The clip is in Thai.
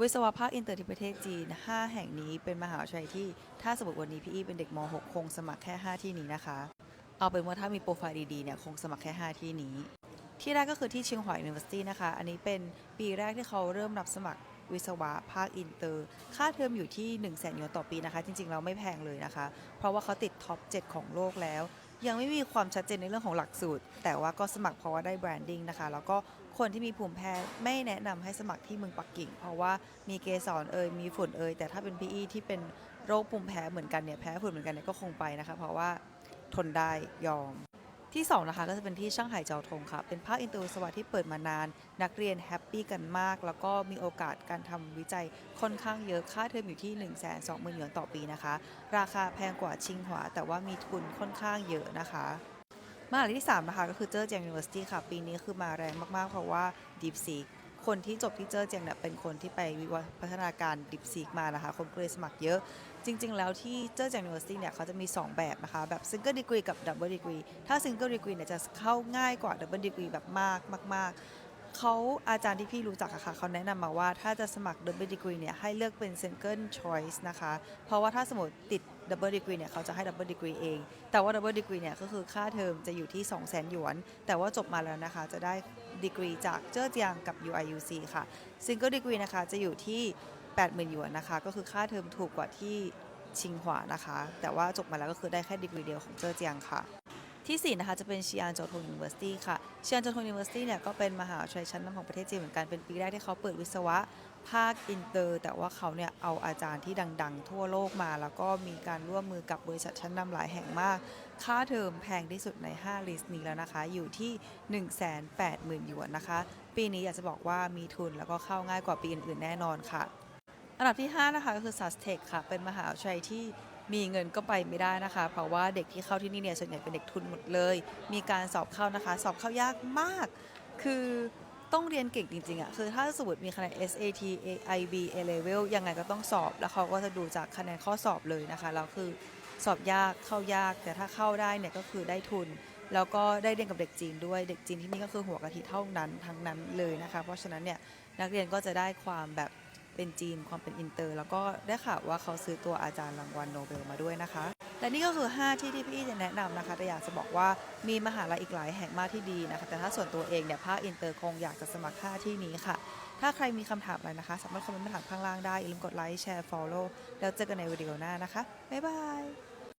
วิศวะภาคอินเตอร์ที่ประเทศจีน 5 แห่งนี้เป็นมหาวิทยาลัยที่ ถ้าสมมติวันนี้พี่อีเป็นเด็กม .6 คงสมัครแค่ 5 ที่นี้นะคะ เอาเป็นว่าถ้ามีโปรไฟล์ดีๆเนี่ยคงสมัครแค่ 5 ที่นี้ ที่แรกก็คือที่เชียงหวาย University นะคะ อันนี้เป็นปีแรกที่เขาเริ่มรับสมัครวิศวะภาคอินเตอร์ ค่าเทอมอยู่ที่ 1 0 0 0 0แสนหยวนต่อปีนะคะ จริงๆแล้วไม่แพงเลยนะคะ เพราะว่าเขาติดท็อป 7 ของโลกแล้ว ยังไม่มีความชัดเจนในเรื่องของหลักสูตร แต่ว่าก็สมัครเพราะว่าได้แบรนดิ้งนะคะ แล้วก็คนที่มีภูมิแพ้ไม่แนะนำให้สมัครที่เมืองปักกิ่ง เพราะว่ามีเกสรเอยมีฝุ่นเอยแต่ถ้าเป็นพีอีที่เป็นโรคภูมิแพ้เหมือนกันเนี่ยแพ้ฝุ่นเหมือนกันเนี่ยก็คงไปนะคะ เพราะว่าทนได้ยอม ที่2นะคะก็จะเป็นที่ช่างไห่เจ้าทงค่ะ เป็นภาคอินเตอร์สวัสดที่เปิดมานาน นักเรียนแฮปปี้กันมาก แล้วก็มีโอกาสการทำวิจัยค่อนข้างเยอะค่าเทอมอยู่ที่ 1 2 0 0 0 0หยวนต่อปีนะคะ ราคาแพงกว่าชิงหวา แต่ว่ามีทุนค่อนข้างเยอะนะคะมหาลัยที่3นะคะก็คือเจอร์เจียง University ค่ะ ปีนี้คือมาแรงมาก ๆ เพราะว่า Deep Seek คนที่จบที่เจอเจียงเนี่ยเป็นคนที่ไปวิวัฒพัฒนาการดิฟซีกมานะคะ คนก็เลยสมัครเยอะ จริง ๆ แล้วที่เจอเจียงยูนิเวอร์ซิตี้เนี่ยเขาจะมี 2 แบบนะคะ แบบซิงเกิลดีกรีกับดับเบิลดีกรีถ้าซิงเกิลดีกรีเนี่ยจะเข้าง่ายกว่าดับเบิลดีกรีแบบมากมาก เขาอาจารย์ที่พี่รู้จักอะค่ะเขาแนะนำมาว่าถ้าจะสมัคร Double Degree เนี่ยให้เลือกเป็น Single Choice นะคะ เพราะว่าถ้าสมมติติด Double Degree เนี่ยเขาจะให้ Double Degree เอง แต่ว่า Double Degree เนี่ยก็คือค่าเทอมจะอยู่ที่ 2 0 0 0 0 0 หยวน แต่ว่าจบมาแล้วนะคะจะได้ดีกรีจากเจ้อเจียงกับ UIUC ค่ะ Single Degree นะคะจะอยู่ที่ 80,000 หยวนนะคะ ก็คือค่าเทอมถูกกว่าที่ชิงหวานะคะ แต่ว่าจบมาแล้วก็คือได้แค่ดีกรีเดียวของเจ้อเจียงค่ะ ที่ 4 นะคะ จะเป็นชีอานโจทง University ค่ะชีอานโจทง University เนี่ยก็เป็นมหาวิทยาลัยชั้นนำของประเทศจีนเหมือนกัน เป็นปีแรกที่เขาเปิดวิศวะภาคอินเตอร์ แต่ว่าเขาเนี่ยเอาอาจารย์ที่ดัง ๆ ทั่วโลกมา แล้วก็มีการร่วมมือกับบริษัทชั้นนำหลายแห่งมาก ค่าเทอมแพงที่สุดใน 5 ลิสต์นี้แล้วนะคะ อยู่ที่ 180,000หยวนนะคะ ปีนี้อยากจะบอกว่ามีทุนแล้วก็เข้าง่ายกว่าปีอื่นๆแน่นอนค่ะ อันดับที่ 5 นะคะก็คือ s u s t e c ค่ะ เป็นมหาวิทยาลัยที่ มีเงินก็ไปไม่ได้นะคะ เพราะว่าเด็กที่เข้าที่นี่เนี่ยส่วนใหญ่เป็นเด็กทุนหมดเลย มีการสอบเข้านะคะ สอบเข้ายากมาก คือต้องเรียนเก่งจริงๆอะ่ะคือถ้าสมมติมีคะแนน SAT AIB A level ยังไงก็ต้องสอบ แล้วเขาก็จะดูจากคะแนนข้อสอบเลยนะคะแล้วคือสอบยากเข้ายาก แต่ถ้าเข้าได้เนี่ยก็คือได้ทุน แล้วก็ได้เรียนกับเด็กจีนด้วยเด็กจีนที่นี่ก็คือหัวกะทิเท่านั้นทั้งนั้นเลยนะคะ เพราะฉะนั้นเนี่ยนักเรียนก็จะได้ความแบบ เป็นจีนความเป็นอินเตอร์ แล้วก็ได้ข่าวว่าเขาซื้อตัวอาจารย์รางวัลโนเบลมาด้วยนะคะ และนี่ก็คือ 5 ที่ที่พี่จะแนะนำนะคะแต่อยากจะบอกว่ามีมหาลัยอีกหลายแห่งมากที่ดีนะคะ แต่ถ้าส่วนตัวเองเนี่ยภาคอินเตอร์คงอยากจะสมัคร 5 ที่นี้ค่ะ ถ้าใครมีคำถามอะไรนะคะ สามารถคอมเมนต์มาถามข้างล่างได้อย่าลืมกดไลค์แชร์ follow แล้วเจอกันในวิดีโอหน้านะคะบ๊ายบาย